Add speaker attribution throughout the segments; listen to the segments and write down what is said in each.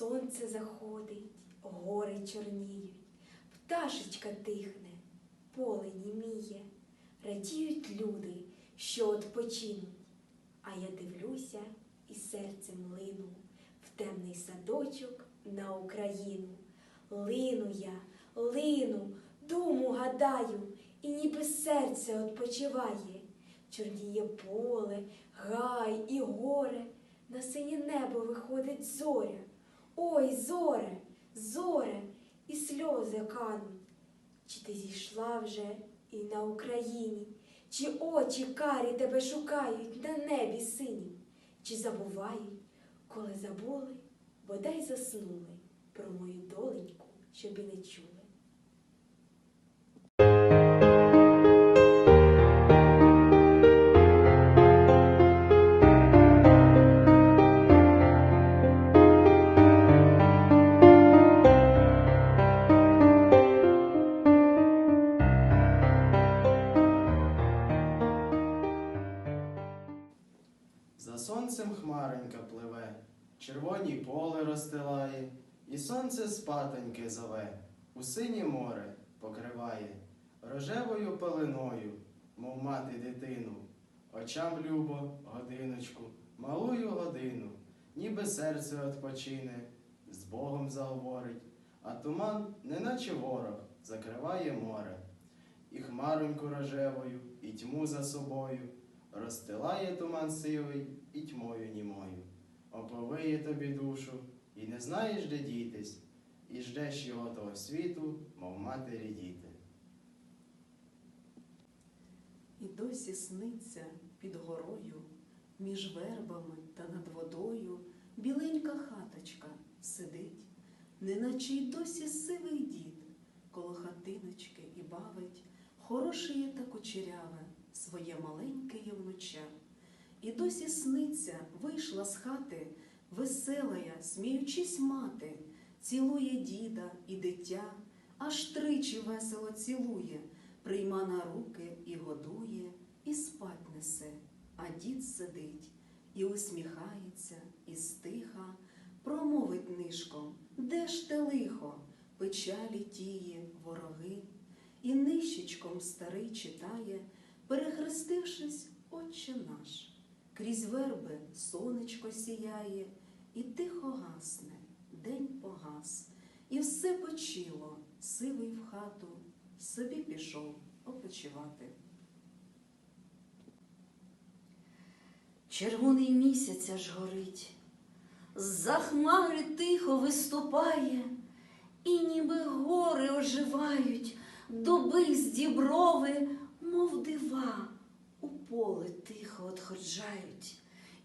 Speaker 1: сонце заходить, гори чорніють, пташечка тихне, поле німіє, радіють люди, що відпочинуть. А я дивлюся і серцем лину в темний садочок на Україну. Лину я, лину, думу гадаю, і ніби серце відпочиває. Чорніє поле, гай і горе, на синє небо виходить зоря. Ой, зоре, зоре, і сльози кануть. Чи ти зійшла вже і на Україні? Чи очі карі тебе шукають на небі сині, Чи забувають, коли забули, бодай заснули про мою доленьку, щоб і не чули?
Speaker 2: Сонцем пливе, червоні поле розстилає, і сонце спатоньки зове, у синє море покриває, рожевою пеленою, мов мати дитину, очам любо годиночку, малую годину, ніби серце odpoчине, з Богом заговорить, а туман, неначе ворог, закриває море, і хмароньку рожевою, і тьму за собою. Розстилає туман сивий і тьмою німою, оповиє тобі душу, і не знаєш, де дітись, і ждеш його того світу, мов матері діти.
Speaker 3: І досі сниться під горою, між вербами та над водою біленька хаточка сидить, неначе й досі сивий дід, коло хатиночки і бавить, хорошеє та кучеряве своє маленьке євнуча. І досі сниться, вийшла з хати, веселая, сміючись мати, цілує діда і дитя, аж тричі весело цілує, прийма на руки і годує, і спать несе, а дід сидить і усміхається, і стиха, промовить нишком, де ж те лихо, печалі тіє вороги, і нищечком старий читає, перехрестившись, Отче наш, крізь верби сонечко сіяє, і тихо гасне, день погас, і все почило, сивий в хату, собі пішов опочивати.
Speaker 4: Червоний місяць аж горить, з-за хмари тихо виступає, і ніби гори оживають, доби з діброви, поле тихо отходжають.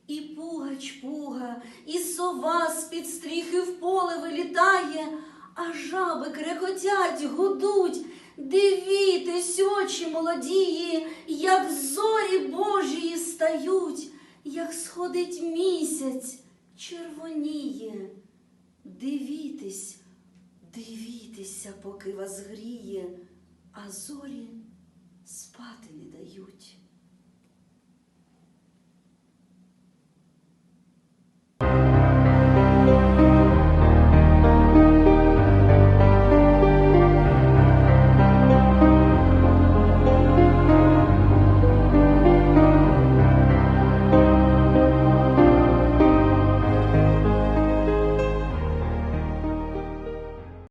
Speaker 4: І пугач пуга, і сова з-під стріхи в поле вилітає, а жаби крекотять, гудуть. Дивітесь, очі молодії, як зорі Божії стають, як сходить місяць, червоніє. Дивітесь, дивітеся, поки вас гріє, а зорі спати не дають.